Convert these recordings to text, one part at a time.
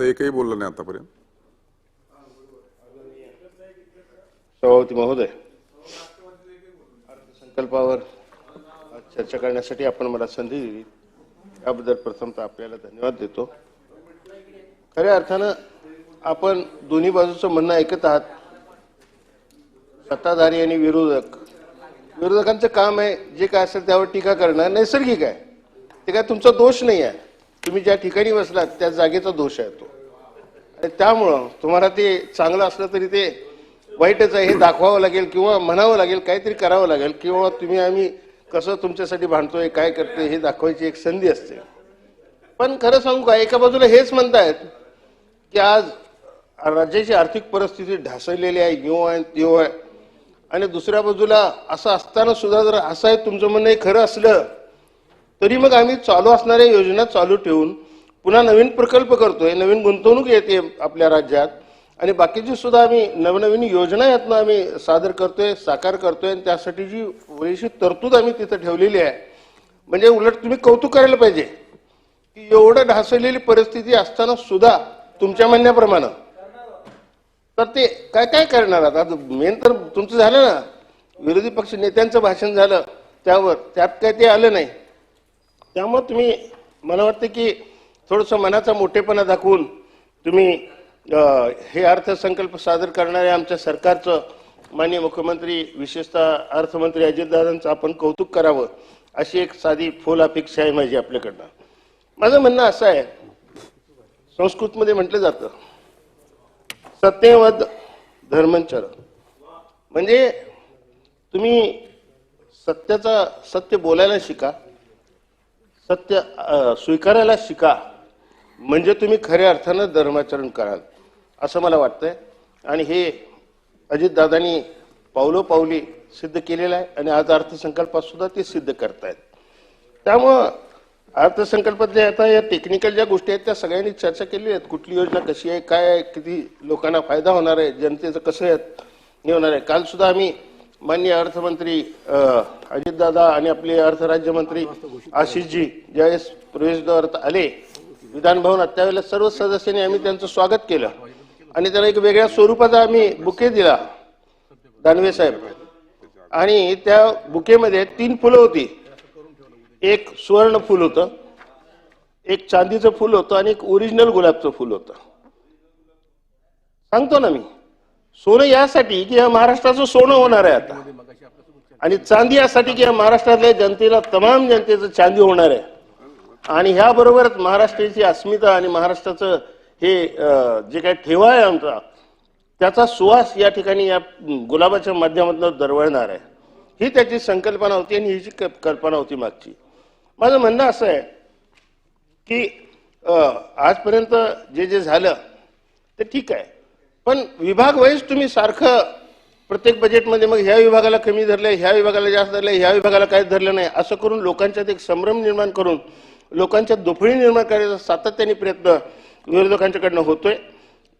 त्यांचं एकही बोललं नाही आतापर्यंत. सभापती महोदय अर्थसंकल्पावर चर्चा करण्यासाठी आपण मला संधी दिली. याबद्दल प्रथमतः आपल्याला धन्यवाद देतो. खऱ्या अर्थानं आपण दोन्ही बाजूचं म्हणणं ऐकत आहात. सत्ताधारी आणि विरोधक. विरोधकांचं काम आहे जे काय असेल त्यावर टीका करणं नैसर्गिक आहे. ते काय तुमचा दोष नाही आहे. तुम्ही ज्या ठिकाणी बसलात त्या जागेचा दोष आहे तो. आणि त्यामुळं तुम्हाला ते चांगलं असलं तरी ते वाईटच आहे हे दाखवावं लागेल किंवा म्हणावं लागेल काहीतरी करावं लागेल किंवा तुम्ही आम्ही कसं तुमच्यासाठी भांडतोय काय करतोय हे दाखवायची एक संधी असते. पण खरं सांगू का एका बाजूला हेच म्हणतायत की आज राज्याची आर्थिक परिस्थिती ढासळलेली आहे यो आहे त्यो आहे. आणि दुसऱ्या बाजूला असं असताना सुद्धा जर असं आहे तुमचं म्हणणं हे खरं असलं तरी मग आम्ही चालू असणाऱ्या योजना चालू ठेवून पुन्हा नवीन प्रकल्प करतोय नवीन गुंतवणूक येते आपल्या राज्यात. आणि बाकीची सुद्धा आम्ही नवनवीन योजना यातनं आम्ही सादर करतोय साकार करतोय आणि त्यासाठी जी पुरेशी तरतूद आम्ही तिथं ठेवलेली आहे. म्हणजे उलट तुम्ही कौतुक करायला पाहिजे की एवढं ढासळलेली परिस्थिती असताना सुद्धा तुमच्या म्हणण्याप्रमाणे. तर ते काय काय करणार आता मेन तर तुमचं झालं ना. विरोधी पक्ष नेत्यांचं भाषण झालं. त्यावर त्यात काय ते आलं नाही. त्यामुळे तुम्ही मला वाटतं की थोडंसं मनाचा मोठेपणा दाखवून तुम्ही हे अर्थसंकल्प सादर करणाऱ्या आमच्या सरकारचं माननीय मुख्यमंत्री विशेषतः अर्थमंत्री अजितदादांचं आपण कौतुक करावं अशी एक साधी फोल अपेक्षा आहे माझी आपल्याकडनं. माझं म्हणणं असं आहे संस्कृतमध्ये म्हटलं जातं सत्यवद धर्मचर म्हणजे तुम्ही सत्याचा सत्य बोलायला शिका सत्य स्वीकारायला शिका. म्हणजे तुम्ही खऱ्या अर्थानं धर्माचरण कराल असं मला वाटतंय. आणि हे अजितदादांनी पावलोपावली सिद्ध केलेलं आहे आणि आज अर्थसंकल्पात सुद्धा ते सिद्ध करतायत. त्यामुळं अर्थसंकल्पातल्या आता या टेक्निकल ज्या गोष्टी आहेत त्या सगळ्यांनी चर्चा केली आहेत. कुठली योजना कशी आहे काय आहे किती लोकांना फायदा होणार आहे जनतेचं कसं आहे हे होणार आहे. काल सुद्धा आम्ही माननीय अर्थमंत्री अजितदादा आणि आपले अर्थ राज्यमंत्री आशिषजी ज्यावेळेस प्रवेशद्वारात आले विधान भवनात त्यावेळेला सर्व सदस्यांनी आम्ही त्यांचं स्वागत केलं. आणि त्याला एक वेगळ्या स्वरूपाचा आम्ही बुके दिला दानवे साहेब. आणि त्या बुकेमध्ये तीन फुलं होती. एक सुवर्ण फुल होतं एक चांदीचं फुल होतं आणि एक ओरिजिनल गुलाबचं फुल होतं. सांगतो ना मी. सोनं यासाठी की या महाराष्ट्राचं सोनं होणार आहे आता. आणि चांदी यासाठी की या महाराष्ट्रातल्या जनतेला तमाम जनतेचं चांदी होणार आहे. आणि ह्याबरोबरच महाराष्ट्राची अस्मिता आणि महाराष्ट्राचं हे जे काही ठेवा आहे आमचा त्याचा सुवास या ठिकाणी या गुलाबाच्या माध्यमातून दरवळणार आहे. ही त्याची संकल्पना होती आणि ही क- कल्पना होती मागची. माझं म्हणणं असं आहे की आजपर्यंत जे जे झालं ते ठीक आहे. पण विभाग वाईज तुम्ही सारखं प्रत्येक बजेटमध्ये मग ह्या विभागाला कमी धरलंय ह्या विभागाला जास्त धरलंय ह्या विभागाला काहीच धरलं नाही. असं करून लोकांच्यात एक संभ्रम निर्माण करून लोकांच्या दुफळी निर्माण करायचा सातत्याने प्रयत्न विरोधकांच्याकडनं होतोय.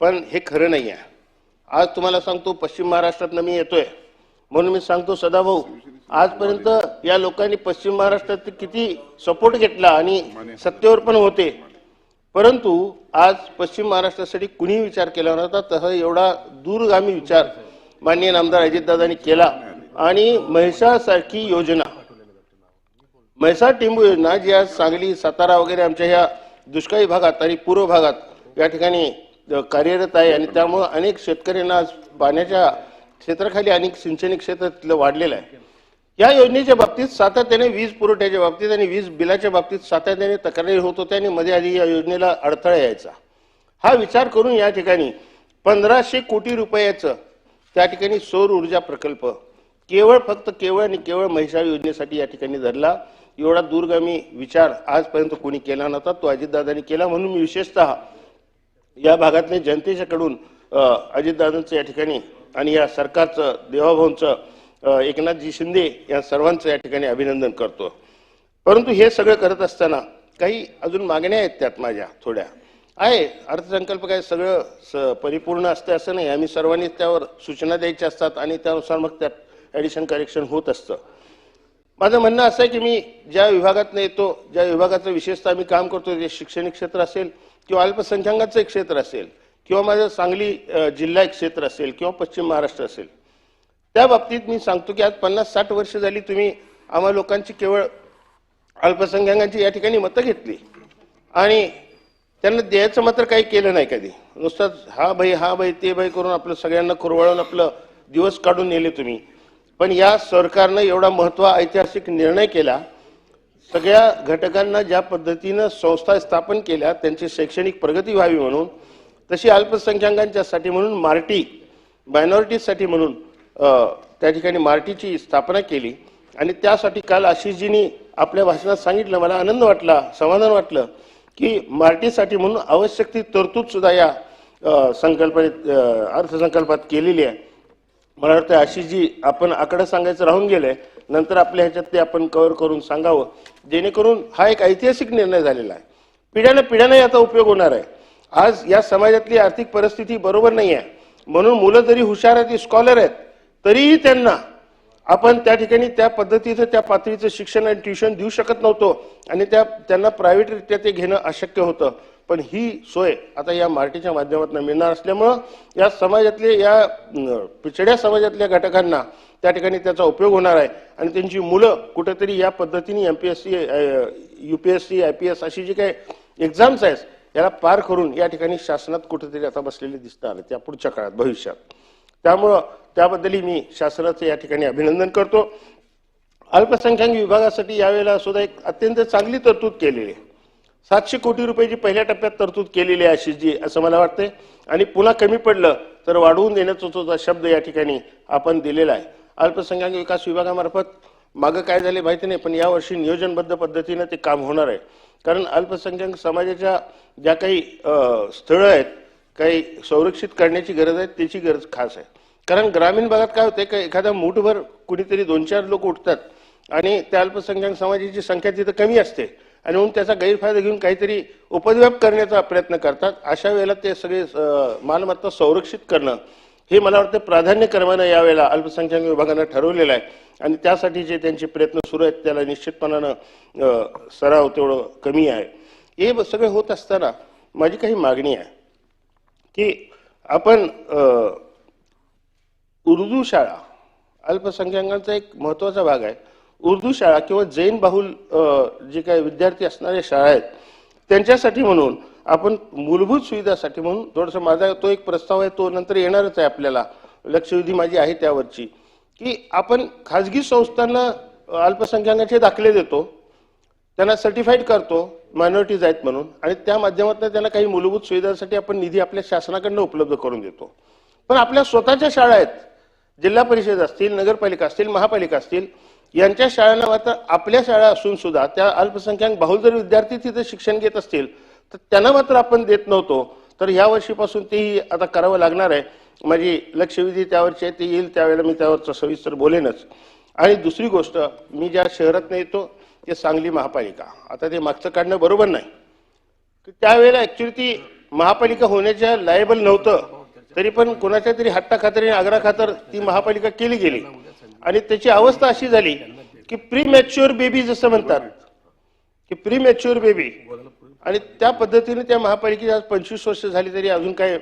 पण हे खरं नाही आहे आज तुम्हाला सांगतो पश्चिम महाराष्ट्रातनं मी येतोय. म्हणून मी सांगतो सदाभाऊ आजपर्यंत या लोकांनी पश्चिम महाराष्ट्रात किती सपोर्ट घेतला आणि सत्तेवर पण होते. परंतु आज पश्चिम महाराष्ट्रासाठी कुणी विचार केला नव्हता तसा एवढा दूरगामी विचार माननीय आमदार अजितदादांनी केला. आणि म्हैसासारखी योजना म्हैसा टिंबू योजना जी आज सांगली सातारा वगैरे आमच्या ह्या दुष्काळी भागात आणि पूर्व भागात या ठिकाणी कार्यरत आहे आणि त्यामुळं अनेक शेतकऱ्यांना आज पाण्याच्या क्षेत्राखाली अनेक सिंचनी क्षेत्र तिथलं वाढलेलं आहे. या योजनेच्या बाबतीत सातत्याने वीज पुरवठ्याच्या बाबतीत आणि वीज बिलाच्या बाबतीत सातत्याने तक्रारी होत होत्या आणि मध्ये आधी या योजनेला अडथळा यायचा. हा विचार करून या ठिकाणी पंधराशे कोटी रुपयाचं त्या ठिकाणी सौर ऊर्जा प्रकल्प केवळ फक्त केवळ आणि केवळ म्हैसाळ योजनेसाठी या ठिकाणी धरला. एवढा दूरगामी विचार आजपर्यंत कोणी केला नव्हता. तो अजितदादांनी केला म्हणून मी विशेषतः या भागातल्या जनतेच्याकडून अजितदादांचं या ठिकाणी आणि या सरकारचं देवाभाऊंचं एकनाथजी शिंदे या सर्वांचं या ठिकाणी अभिनंदन करतो. परंतु हे सगळं करत असताना काही अजून मागण्या आहेत त्यात माझ्या थोड्या. आहे अर्थसंकल्प काय सगळं स परिपूर्ण असतं असं नाही. आम्ही सर्वांनी त्यावर सूचना द्यायच्या असतात आणि त्यानुसार मग त्यात ॲडिशन करेक्शन होत असतं. माझं म्हणणं असं आहे की मी ज्या विभागात येतो ज्या विभागाचं विशेषतः मी काम करतो ते शैक्षणिक क्षेत्र असेल किंवा अल्पसंख्याकांचं एक क्षेत्र असेल किंवा माझं सांगली जिल्हा एक क्षेत्र असेल किंवा पश्चिम महाराष्ट्र असेल त्या बाबतीत मी सांगतो की आज पन्नास साठ वर्ष झाली तुम्ही आम्हा लोकांची केवळ अल्पसंख्याकांची या ठिकाणी मतं घेतली. आणि त्यांना द्यायचं मात्र काही केलं नाही कधी. नुसतंच हा भाई हा भाई ते बाई करून आपलं सगळ्यांना कुरवळून आपलं दिवस काढून नेले तुम्ही. पण या सरकारनं एवढा महत्त्व ऐतिहासिक निर्णय केला. सगळ्या घटकांना ज्या पद्धतीनं संस्था स्थापन केल्या त्यांची शैक्षणिक प्रगती व्हावी म्हणून तशी अल्पसंख्याकांच्यासाठी म्हणून मार्टी मायनॉरिटीजसाठी म्हणून त्या ठिकाणी मार्टीची स्थापना केली. आणि त्यासाठी काल आशिषजींनी आपल्या भाषणात सांगितलं मला आनंद वाटला समाधान वाटलं की मार्टीसाठी म्हणून आवश्यक ती तरतूद सुद्धा या संकल्पनेत अर्थसंकल्पात केलेली आहे. मला वाटतं आशिषजी आपण आकडं सांगायचं राहून गेलंय नंतर आपल्या ह्याच्यात ते आपण कव्हर करून सांगावं. जेणेकरून हा एक ऐतिहासिक निर्णय झालेला आहे. पिढ्यानं पिढ्यानं याचा उपयोग होणार आहे. आज या समाजातली आर्थिक परिस्थिती बरोबर नाही आहे म्हणून मुलं जरी हुशार आहेत स्कॉलर आहेत तरीही त्यांना आपण त्या ठिकाणी त्या पद्धतीचं त्या पातळीचं शिक्षण आणि ट्युशन देऊ शकत नव्हतो. आणि त्या त्यांना प्रायव्हेटरित्या ते घेणं अशक्य होतं. पण ही सोय आता या मार्टीच्या माध्यमातून मिळणार असल्यामुळं या समाजातले या पिछड्या समाजातल्या घटकांना त्या ठिकाणी त्याचा उपयोग होणार आहे. आणि त्यांची मुलं कुठेतरी या पद्धतीने M P S C U P S C I P S अशी जी काही एक्झाम्स आहेत याला पार करून या ठिकाणी शासनात कुठेतरी आता बसलेले दिसणार त्या पुढच्या काळात भविष्यात. त्यामुळं त्याबद्दलही मी शासनाचं या ठिकाणी अभिनंदन करतो. अल्पसंख्याक विभागासाठी यावेळेला सुद्धा एक अत्यंत चांगली तरतूद केलेली आहे. सातशे कोटी रुपयाची पहिल्या टप्प्यात तरतूद केलेली आहे आशिषजी असं मला वाटतंय. आणि पुन्हा कमी पडलं तर वाढवून देण्याचा सुद्धा शब्द या ठिकाणी आपण दिलेला आहे. अल्पसंख्याक विकास विभागामार्फत मागं काय झाले माहिती नाही पण यावर्षी नियोजनबद्ध पद्धतीनं ते काम होणार आहे. कारण अल्पसंख्याक समाजाच्या ज्या काही स्थळं आहेत काही संरक्षित करण्याची गरज आहे त्याची गरज खास आहे. कारण ग्रामीण भागात काय होते का एखाद्या मूठभर कुणीतरी दोन चार लोक उठतात आणि त्या अल्पसंख्याक समाजाची संख्या तिथं कमी असते आणि म्हणून त्याचा गैरफायदा घेऊन काहीतरी उपद्व्याप करण्याचा प्रयत्न करतात. अशा वेळेला ते सगळे मालमत्ता संरक्षित करणं हे मला वाटतं प्राधान्यक्रमानं यावेळेला अल्पसंख्याक विभागानं ठरवलेलं आहे. आणि त्यासाठी जे त्यांचे प्रयत्न सुरू आहेत त्याला निश्चितपणानं सराव तेवढं कमी आहे. हे ब- सगळं होत असताना माझी काही मागणी आहे की आपण उर्दू शाळा अल्पसंख्याकांचा एक महत्त्वाचा भाग आहे. उर्दू शाळा किंवा जैन बाहुल जे काही विद्यार्थी असणाऱ्या शाळा आहेत त्यांच्यासाठी म्हणून आपण मूलभूत सुविधासाठी म्हणून थोडंसं माझा तो एक प्रस्ताव आहे तो नंतर येणारच आहे आपल्याला. लक्षवेधी माझी आहे त्यावरची. की आपण खाजगी संस्थांना अल्पसंख्याकांचे दाखले देतो त्यांना सर्टिफाईड करतो मायनॉरिटीज आहेत म्हणून आणि त्या माध्यमातून त्यांना काही मूलभूत सुविधांसाठी आपण निधी आपल्या शासनाकडनं उपलब्ध करून देतो. पण आपल्या स्वतःच्या शाळा आहेत जिल्हा परिषद असतील नगरपालिका असतील महापालिका असतील यांच्या शाळांना मात्र आपल्या शाळा असून सुद्धा त्या अल्पसंख्याक बहुल जर विद्यार्थी तिथे शिक्षण घेत असतील तर त्यांना मात्र आपण देत नव्हतो. तर ह्या वर्षीपासून तेही आता करावं लागणार आहे. माझी लक्षवेधी त्यावरची आहे ती येईल त्यावेळेला मी त्यावरचं सविस्तर बोलेनच. आणि दुसरी गोष्ट मी ज्या शहरात येतो ते सांगली महापालिका. आता ते मागचं काढणं बरोबर नाही. त्यावेळेला ऍक्च्युली ती महापालिका होण्याच्या लायबल नव्हतं. तरी पण कोणाच्या तरी हट्टा खातर आग्रा खातर ती महापालिका केली गेली. आणि त्याची अवस्था अशी झाली की प्री मॅच्युअर बेबी जसं म्हणतात की प्री मॅच्युअर बेबी आणि त्या पद्धतीने त्या महापालिकेची आज पंचवीस वर्ष झाली तरी अजून काय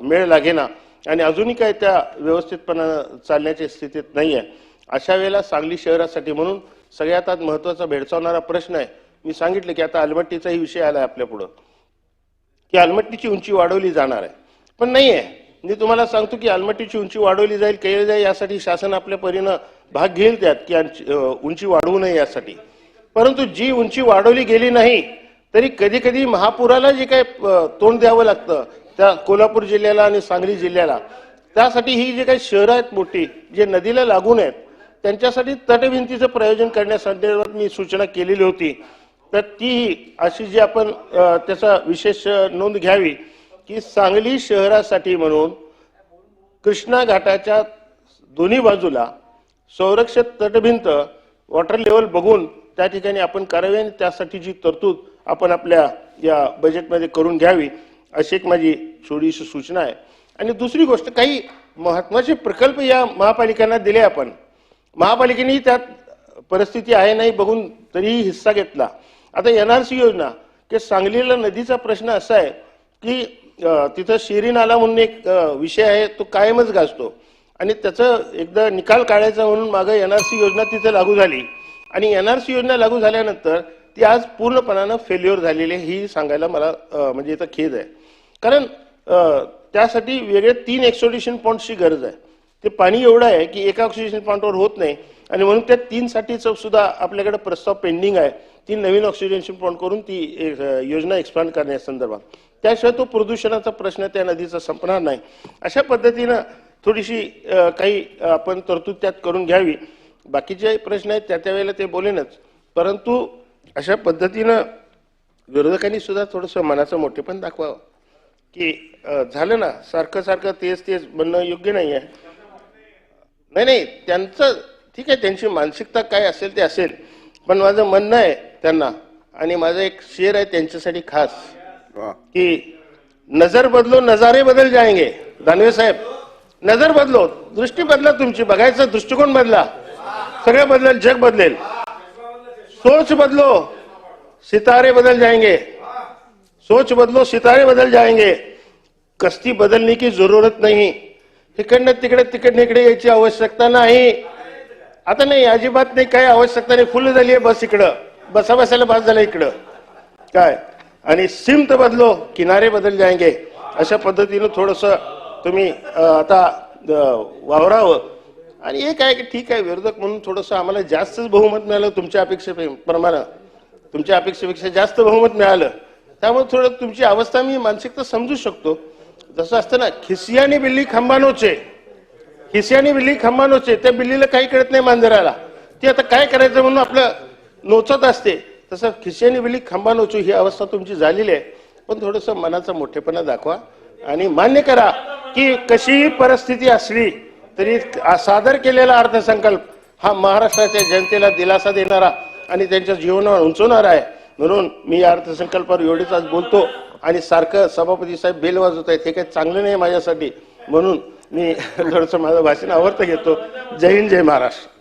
मेळ लागेना. आणि अजूनही काय त्या व्यवस्थितपणानं चालण्याच्या स्थितीत नाही आहे अशा वेळेला सांगली शहरासाठी म्हणून सगळ्यात आज महत्त्वाचा भेडसावणारा प्रश्न आहे. मी सांगितलं की आता अलमट्टीचाही विषय आला आपल्या पुढं की अलमट्टीची उंची वाढवली जाणार आहे. पण नाही आहे मी तुम्हाला सांगतो की अलमट्टीची उंची वाढवली जाईल केली जाईल यासाठी शासन आपल्या परीनं भाग घेईल त्यात की उंची वाढवू नये यासाठी. परंतु जी उंची वाढवली गेली नाही तरी कधी कधी महापुराला जे काही तोंड द्यावं लागतं त्या कोल्हापूर जिल्ह्याला आणि सांगली जिल्ह्याला त्यासाठी ही जी काही शहरं आहेत मोठी जे नदीला लागून आहेत त्यांच्यासाठी तटभिंतीचं प्रयोजन करण्यासंदर्भात मी सूचना केलेली होती. तर तीही अशी जी आपण त्याचा विशेष नोंद घ्यावी की सांगली शहरासाठी म्हणून कृष्णा घाटाच्या दोन्ही बाजूला संरक्षित तटभिंत वॉटर लेवल बघून त्या ठिकाणी आपण करावी आणि त्यासाठी जी तरतूद आपण आपल्या या बजेटमध्ये करून घ्यावी अशी एक माझी छोटीशी सूचना आहे. आणि दुसरी गोष्ट काही महत्त्वाचे प्रकल्प या महापालिकांना दिले आपण. महापालिकेने त्यात परिस्थिती आहे नाही बघून तरीही हिस्सा घेतला. आता एन आर सी योजना की सांगलीला नदीचा प्रश्न असा आहे की तिथं शिरी नाला म्हणून एक विषय आहे तो कायमच गाजतो. आणि त्याचं एकदा निकाल काढायचा म्हणून मागं एन आर सी योजना तिथे लागू झाली. आणि एन आर सी योजना लागू झाल्यानंतर ती आज पूर्णपणानं फेल्युअर झालेली आहे ही सांगायला मला म्हणजे इथं खेद आहे. कारण त्यासाठी वेगळे तीन एक्सोडिशन पॉईंट्सची गरज आहे. ते पाणी एवढं आहे की एका ऑक्सिजन प्लांटवर होत नाही. आणि म्हणून त्या तीन सुद्धा आपल्याकडे प्रस्ताव पेंडिंग आहे. ती नवीन ऑक्सिजनेशन प्लांट करून ती एक, योजना एक्सपांड करण्यासंदर्भात त्याशिवाय तो प्रदूषणाचा प्रश्न त्या नदीचा संपणार नाही. अशा पद्धतीनं थोडीशी काही आपण तरतूद त्यात करून घ्यावी. बाकीचे प्रश्न आहेत त्या त्यावेळेला ते बोलेनच. परंतु अशा पद्धतीनं विरोधकांनी सुद्धा थोडंसं मनाचं मोठेपण दाखवावं. की झालं ना सारखं सारखं तेच तेच बनणं योग्य नाही आहे नाही नाही त्यांचं ठीक आहे त्यांची मानसिकता काय असेल ते असेल पण माझं म्हणणं आहे त्यांना आणि माझं एक शेर आहे त्यांच्यासाठी खास कि नजर बदलो नजारे बदल जाएंगे दानवे साहेब नजर बदलो दृष्टी बदला तुमची बघायचा दृष्टिकोन बदला. सगळं बदलेल जग बदलेल. सोच बदलो सितारे बदल जाएंगे सोच बदलो सितारे बदल जाएंगे कस्ती बदलने की जरूरत नाही. इकडनं तिकडे तिकडनं इकडे यायची आवश्यकता नाही. आता नाही अजिबात नाही काय आवश्यकता नाही. फुल झाली आहे बस इकडं. बसा बसायला बस झालं इकडं. काय? आणि सिमत बदलो किनारे बदल जायगे. अशा पद्धतीनं थोडस तुम्ही आता वावरावं. आणि एक आहे की ठीक आहे विरोधक म्हणून थोडस आम्हाला जास्तच बहुमत मिळालं तुमच्या अपेक्षेप्रमाणे तुमच्या अपेक्षेपेक्षा जास्त बहुमत मिळालं. त्यामुळे थोडं तुमची अवस्था मी मानसिकता समजू शकतो. जसं असतं ना खिसियानी बिल्ली खंबानोचे. खिसियानी बिल्ली खांबानोचे त्या बिल्लीला काही कळत नाही मांजराला. ती आता काय करायचं म्हणून आपलं नोचत असते. तसं खिसियानी बिल्ली खांबानोचू ही अवस्था तुमची झालेली आहे. पण थोडंसं मनाचा मोठेपणा दाखवा. आणि मान्य करा की कशीही परिस्थिती असली तरी सादर केलेला अर्थसंकल्प हा महाराष्ट्राच्या जनतेला दिलासा देणारा आणि त्यांच्या जीवनावर उंचवणारा आहे. म्हणून मी या अर्थसंकल्पावर एवढेच आज बोलतो आणि सारखं सभापती साहेब बेल वाजवत आहेत हे काही चांगलं नाही माझ्यासाठी. म्हणून मी थोडंसं माझं भाषण आवर्त घेतो. जय हिंद जय महाराष्ट्र.